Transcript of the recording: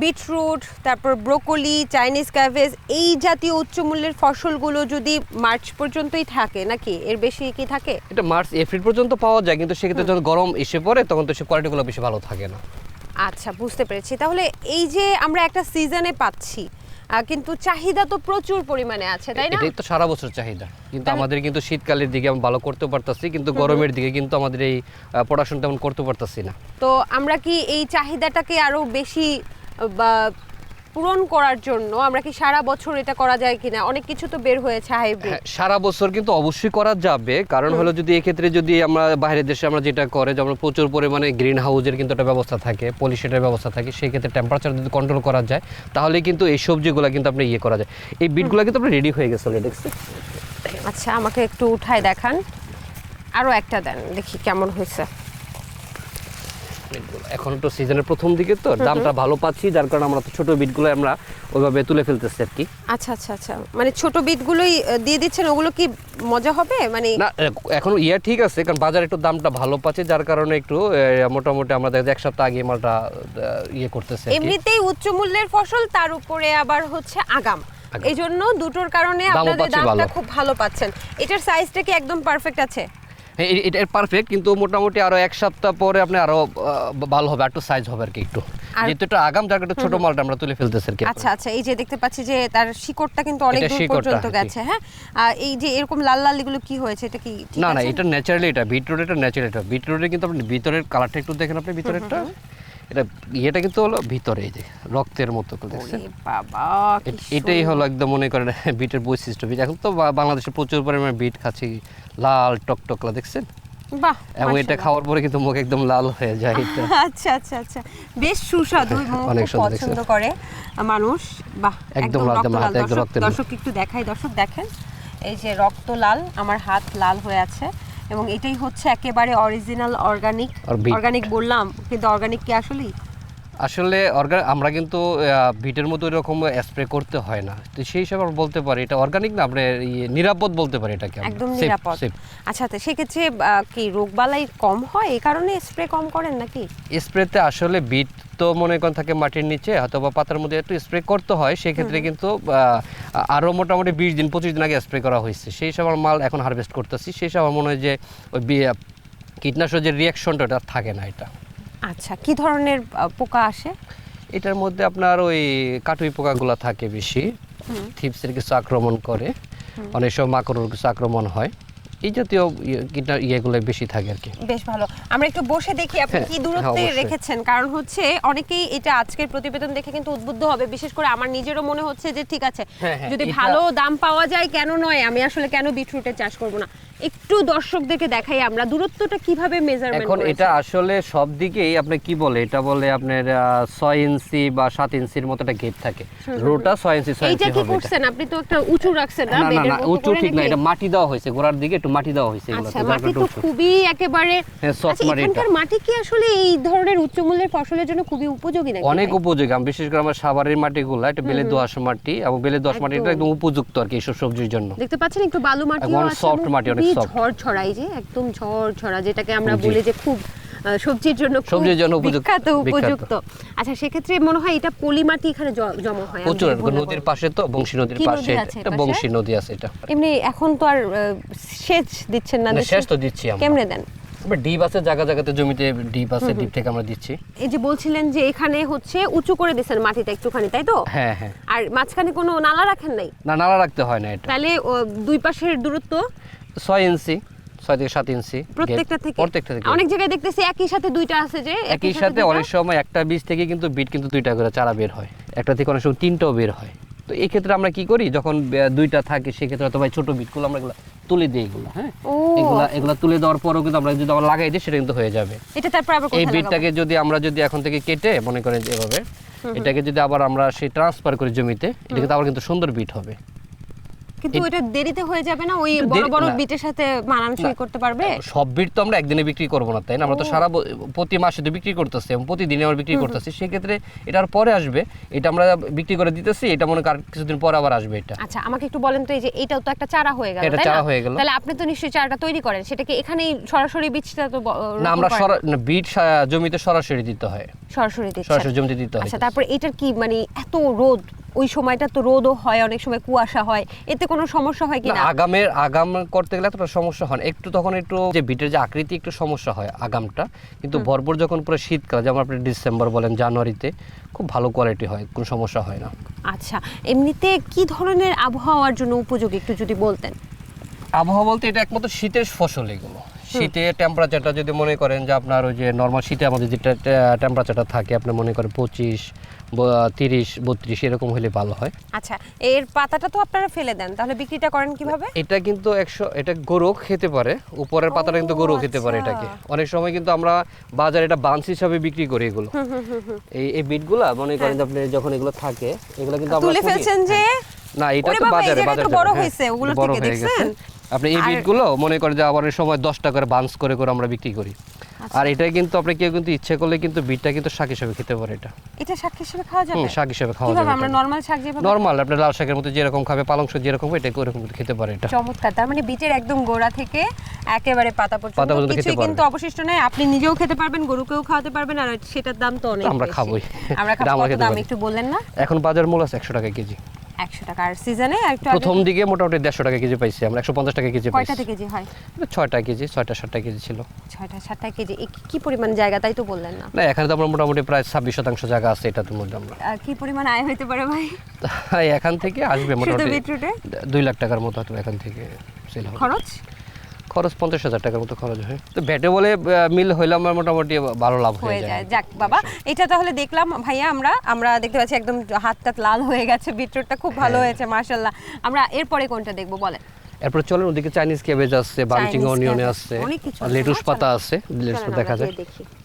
Beetroot তারপর broccoli Chinese ক্যাভেজ এই জাতীয় উচ্চমূল্যের ফসলগুলো যদি মার্চ পর্যন্তই থাকে নাকি এর বেশি কি থাকে? এটা মার্চ এপ্রিল পর্যন্ত পাওয়া যায় কিন্তু সেক্ষেত্রে যখন গরম এসে পড়ে তখন তো সে কোয়ালিটিগুলো বেশি ভালো থাকে না। আচ্ছা বুঝতে পেরেছি। তাহলে এই যে আমরা একটা সিজনে পাচ্ছি কিন্তু চাহিদা তো প্রচুর পরিমাণে আছে তাই না? এটাই তো সারা বছর চাহিদা। কিন্তু আমাদের কিন্তু শীতকালের দিকে আমরা ভালো করতে পারতাছি কিন্তু গরমের দিকে কিন্তু আমাদের এই প্রোডাকশন তেমন করতে পারতাছি না। তো আমরা কি এই চাহিদাটাকে আরও বেশি বা পূরণ করার জন্য আমরা কি সারা বছর এটা করা যায় কিনা? অনেক কিছু তো বের হয়েছে হাইব্রিড। হ্যাঁ, সারা বছর কিন্তু অবশ্যই করা যাবে। কারণ হলো যদি এক্ষেত্রে যদি আমরা বাইরের দেশে আমরা যেটা করে যেমন প্রচুর পরিমাণে গ্রিন হাউসের কিন্তু একটা ব্যবস্থা থাকে পলিশেটের ব্যবস্থা থাকে সেই ক্ষেত্রে টেম্পারেচার যদি কন্ট্রোল করা যায় তাহলে কিন্তু এই সবজিগুলো কিন্তু আপনি ইয়ে করা যায়। এই বিটগুলো কিন্তু আপনার রেডি হয়ে গেছে অলরেডি দেখছেন? আচ্ছা আমাকে একটু উঠায় দেখান। আরও একটা দেন দেখি কেমন হয়েছে। বিটগুলো। এখন তো সিজনের প্রথম দিকে তো দামটা ভালো পাচ্ছি যার কারণে আমরা তো ছোট বিটগুলো আমরা ওইভাবে তুলে ফেলতেছি আর কি। আচ্ছা আচ্ছা আচ্ছা। মানে ছোট বিটগুলোই দিয়ে দিচ্ছেন ওগুলো কি মজা হবে? মানে না এখন ইয়া ঠিক আছে কারণ বাজারে একটু দামটা ভালো পাচ্ছে যার কারণে একটু মোটামুটি আমরা দেখা এক সপ্তাহ আগে মালটা ইয়ে করতেছে এমনিতেই উচ্চ মূল্যের ফসল তার উপরে আবার হচ্ছে আগাম। এই জন্য দুটোর কারণে আপনাদের দামটা খুব ভালো পাচ্ছেন। এটার সাইজটা কি একদম পারফেক্ট আছে? এটা পারফেক্ট কিন্তু মোটামুটি আরও এক সপ্তাহ পরে আপনি আরও ভালো হবে একটু সাইজ হবে আর কি একটু যেহেতু এটা আগাম যার ছোট মালটা আমরা তুলে ফেলতেছি আর কি আচ্ছা আচ্ছা এই যে দেখতে পাচ্ছি যে তার শিকড়টা কিন্তু অনেক দূর পর্যন্ত গেছে হ্যাঁ? এই যে এরকম লাল লাল এগুলো কি হয়েছে এটা কি না না এটা ন্যাচারালি এটা বিটরুট এটা ন্যাচারালি এটা বিটরুটে কিন্তু আপনি ভিতরের কালারটা একটু দেখেন আপনি ভিতরেরটা। এটা ইয়েটা কিন্তু হলো ভিতরে এই যে রক্তের মতো করে দেখছেন? এটাই হলো একদম মনে করেন বিটের বৈশিষ্ট্য। বিট এখন তো বাংলাদেশে প্রচুর পরিমাণে বিট খাচ্ছি লাল টকটকলা দেখছেন? বাহ এবং এটা খাওয়ার পরে কিন্তু মুখ একদম লাল হয়ে যায় এটা। আচ্ছা আচ্ছা আচ্ছা। বেশ সুস্বাদু অনেক পছন্দ। করে মানুষ। বাহ একদম একদম একদম দর্শক একটু দেখাই দর্শক দেখেন। এই যে রক্ত লাল আমার হাত লাল হয়ে আছে। এবং এটাই হচ্ছে একেবারে অরিজিনাল অর্গানিক অর্গানিক বললাম কিন্তু অর্গানিক কি আসলেই? আসলে অর্গান আমরা কিন্তু বিটের মতো এরকম স্প্রে করতে হয় না। তো সেই হিসাবে আমরা বলতে পারি এটা অর্গানিক না আমরা নিরাপদ বলতে পারি এটাকে। একদম নিরাপদ। আচ্ছা তো সেক্ষেত্রে কি রোগবালাই কম হয়? এই কারণে স্প্রে কম করেন নাকি? স্প্রেতে আসলে বিট তো মনে করেন থাকে মাটির নিচে অথবা পাতার মধ্যে একটু স্প্রে করতে হয়। সেক্ষেত্রে কিন্তু আহ, আরও মোটামুটি বিশ দিন পঁচিশ দিন আগে স্প্রে করা হয়েছে। সেই সব আমার মাল এখন হারভেস্ট করতেছি। সেই সব আমার মনে হয় যে ওই কীটনাশক যে রিয়াকশনটা ওটা থাকে না এটা। আচ্ছা কি ধরনের পোকা আসে? এটার মধ্যে আপনার ওই কাটুই পোকাগুলো থাকে বেশি। থিপসের কিছু আক্রমণ করে। অনেক সময় মাকড়ের কিছু আক্রমণ হয়। এই জাতীয় ইয়ে- ইয়েগুলো বেশি থাকে আর কি। বেশ ভালো। আমরা একটু বসে দেখি আপনি হ্যাঁ, কি হ্যাঁ, দূরত্বে রেখেছেন। কারণ হচ্ছে অনেকেই এটা আজকের প্রতিবেদন দেখে কিন্তু উদ্বুদ্ধ হবে। বিশেষ করে আমার নিজেরও মনে হচ্ছে যে ঠিক আছে হ্যাঁ, হ্যাঁ, যদি ভালো দাম পাওয়া যায় কেন নয়? আমি আসলে কেন বিটরুটের চাষ করব না? একটু দর্শকদেরকে দেখাই আমরা। দূরত্বটা কীভাবে মেজারমেন্ট এখন এটা আসলে সব দিকেই আপনি কি বলে এটা বলে আপনার ছয় ইঞ্চি বা সাত ইঞ্চির মতো একটা গেট থাকে। রোটা ইঞ্চি ইঞ্চি কি করছেন? আপনি তো একটা উঁচু রাখছেন না না উঁচু ঠিক না এটা মাটি দেওয়া হয়েছে গোড়ার দিকে একটু মাটি দেওয়া হয়েছে এগুলো আচ্ছা মাটি তো খুবই একেবারে হ্যাঁ, আচ্ছা। এখানকার মাটি কি আসলে এই ধরনের উচ্চ মূল্যের ফসলের জন্য খুবই উপযোগী নাকি অনেক উপযোগী আমি বিশেষ করে আমার সাভারের মাটিগুলো এটা বেলে দোআঁশ মাটি এবং বেলে দোআঁশ মাটি এটা একদম। উপযুক্ত আর কি এইসব সবজির জন্য দেখতে পাচ্ছেন একটু বালু মাটি সফট মাটি, অনেক সফট ঝড় ছড়াই যে একদম ঝড় ছড়া যেটাকে আমরা। বলি যে খুব সবজির জন্য সবজির জন্য উপযুক্ত- বিখ্যাত। উপযুক্ত। আচ্ছা সেক্ষেত্রে মনে হয় এটা পলি মাটি এখানে জমা হয় প্রচুর নদীর পাশে তো বংশী নদীর পাশে এটা বংশী নদী আছে এটা। এমনি এখন তো আর সেচ দিচ্ছেন না। শেষ তো দিচ্ছি আমরা। কেমনে দেন? ডিপ আছে জায়গা জায়গাতে জমিতে ডিপ আছে ডিপ থেকে আমরা দিচ্ছি। এই যে বলছিলেন যে এখানে হচ্ছে উঁচু করে দিচ্ছেন মাটিটা একটুখানি তাই তো? হ্যাঁ হ্যাঁ। আর মাঝখানে কোনো নালা রাখেন নাই? না নালা রাখতে হয় না এটা। তাহলে দুই পাশের দূরত্ব? ছয় ইঞ্চি। ছয় থেকে সাত ইঞ্চি প্রত্যেকটা থেকে? প্রত্যেকটা থেকে। অনেক জায়গায় দেখতেছি একই সাথে দুইটা আছে যে একই সাথে অনেক সময় একটা বীজ থেকে কিন্তু বিট কিন্তু দুইটা করে চারা বের হয়। একটা থেকে অনেক সময় তিনটাও বের হয়। তো এই ক্ষেত্রে আমরা কি করি? যখন দুইটা থাকে সেক্ষেত্রে এই ছোট বিটগুলো আমরা এগুলো তুলে দিই এগুলো হ্যাঁ? এগুলা এগুলা তুলে দেওয়ার পরও কিন্তু আমরা যদি আবার লাগাই দিই সেটা কিন্তু হয়ে যাবে। এটা তারপর আবার এই বিটটাকে যদি আমরা যদি এখন থেকে কেটে মনে করেন যে এভাবে এটাকে যদি আবার আমরা সেই ট্রান্সফার করি জমিতে এটা কিন্তু আবার কিন্তু সুন্দর বিট হবে। কিন্তু এটা দেরিতে হয়ে যাবে না? ওই বড় বড় বিটের সাথে মানানসই করতে পারবে? সব বিট তো আমরা একদিনে বিক্রি করব না তাই না? আমরা তো সারা প্রতি মাসে তো বিক্রি করতেছি এবং প্রতিদিনে আমরা বিক্রি করতেছি। সেক্ষেত্রে এটার পরে আসবে এটা আমরা বিক্রি করে দিতেছি এটা মনে কর কিছুদিন পরে আবার আসবে এটা। আচ্ছা আমাকে একটু বলেন তো এই যে এটাও তো একটা চারা হয়ে গেল এটা চারা হয়ে গেল। তাহলে আপনি তো নিশ্চয়ই চারাটা তৈরি করেন সেটা কি এখানেই সরাসরি বীজটা তো না আমরা করেন? বিট জমিতে সরাসরি দিতে হয়। সরাসরি দিচ্ছেন সরাসরি জমিতে দিতে হয় আচ্ছা তারপর এটার কি মানে এত রোদ? ওই সময়টা তো রোদও হয় অনেক সময় কুয়াশা হয়। এতে কোনো সমস্যা হয় কি না না? আগামের আগাম করতে গেলে এতটা সমস্যা হয় একটু তখন একটু যে বিটের যে আকৃতি একটু সমস্যা হয় আগামটা। কিন্তু ভরপুর যখন পুরো শীতকাল যেমন আপনি ডিসেম্বর বলেন জানুয়ারিতে খুব ভালো কোয়ালিটি হয় কোনো সমস্যা হয় না। আচ্ছা এমনিতে কি ধরনের আবহাওয়ার জন্য উপযোগী একটু যদি বলতেন? আবহাওয়া বলতে এটা একমাত্র শীতের ফসল এগুলো। শীতে টেম্পারেচারটা যদি মনে করেন যে আপনার ওই যে নর্মাল শীতে আমাদের যেটা টেম্পারেচারটা থাকে আপনি মনে করেন পঁচিশ তিরিশ বত্রিশ এরকম হলে ভালো হয়। আচ্ছা এর পাতাটা তো আপনারা ফেলে দেন তাহলে বিক্রিটা করেন কীভাবে? এটা কিন্তু একশো এটা গরু খেতে পারে উপরের পাতাটা কিন্তু গরু খেতে পারে আচ্ছা। এটাকে। অনেক সময় কিন্তু আমরা বাজারে এটা বান্স হিসাবে বিক্রি করি এগুলো। এই এই বিটগুলা মনে করেন যে আপনি যখন এগুলো থাকে এগুলো কিন্তু আমরা তুলে ফেলছেন যে? না এটা তো বাজারে বাজারে বড় হ্যাঁ, হয়েছে, ওগুলো থেকে হয়ে। দেখছেন? আপনি এই বিটগুলো মনে করেন যে আবার সময় দশ টাকা করে বান্স করে করে আমরা বিক্রি করি। আচ্ছা। আর এটা কিন্তু আপনি কেউ কিন্তু ইচ্ছে করলে কিন্তু বিটটা কিন্তু শাক হিসাবে খেতে পারে এটা। এটা শাক হিসেবে খাওয়া যাবে? শাক হিসাবে খাওয়া যাবে আমরা নরমাল শাক যেভাবে নর্মাল আপনি লাল শাকের মতো যেরকম খাবে পালং শাক যেরকম এটা ওরকম খেতে পারে এটা। চমৎকার তার মানে বিটের একদম গোড়া থেকে একেবারে পাতা পর্যন্ত পাতা পর্যন্ত খেতে কিছুই কিন্তু অবশিষ্ট নাই। আপনি নিজেও খেতে পারবেন গরুকেও খাওয়াতে পারবেন আর সেটার দাম তো অনেক আমরা। খাবোই। আমরা খাব দাম একটু বললেন না? এখন বাজার মূল্য আছে একশো টাকা কেজি। একশো টাকা। আর সিজনে একটু প্রথম দিকে মোটামুটি দেড়শো টাকা কেজি পাইছি আমরা একশো পঞ্চাশ টাকা কেজি পাইছি। কয়টাতে কেজি হয়? ছয়টা কেজি ছয়টা সাতটা কেজি ছিল। ছয়টা সাতটা কেজি। কি- পরিমাণ জায়গা তাই তো বললেন না? না এখানে তো আমরা মোটামুটি প্রায় ছাব্বিশ শতাংশ জায়গা আছে এটার মধ্যে আমরা। আর কি পরিমাণ আয় হইতে পারে ভাই? এখান থেকে আসবে মোটামুটি দুই লাখ টাকার মতো হয়তো এখান থেকে সেল হবে। খরচ? খরচ পঞ্চাশ হাজার টাকার মতো খরচ হয়। তো ব্যাটে বলে মিল হইলে আমার মোটামুটি ভালো লাভ হয়ে যায়। যাক বাবা এটা তাহলে দেখলাম। ভাইয়া আমরা আমরা দেখতে পাচ্ছি একদম হাত টাত লাল হয়ে গেছে বিটরুটটা খুব ভালো হ্যাঁ। হয়েছে মার্শাল্লাহ আমরা এরপরে কোনটা দেখব বলে এরপর চলেন ওদিকে চাইনিজ ক্যাবেজ আছে Chinese অনিয়নে আছে লেটুস পাতা। আছে লেটুস পাতা দেখা যায়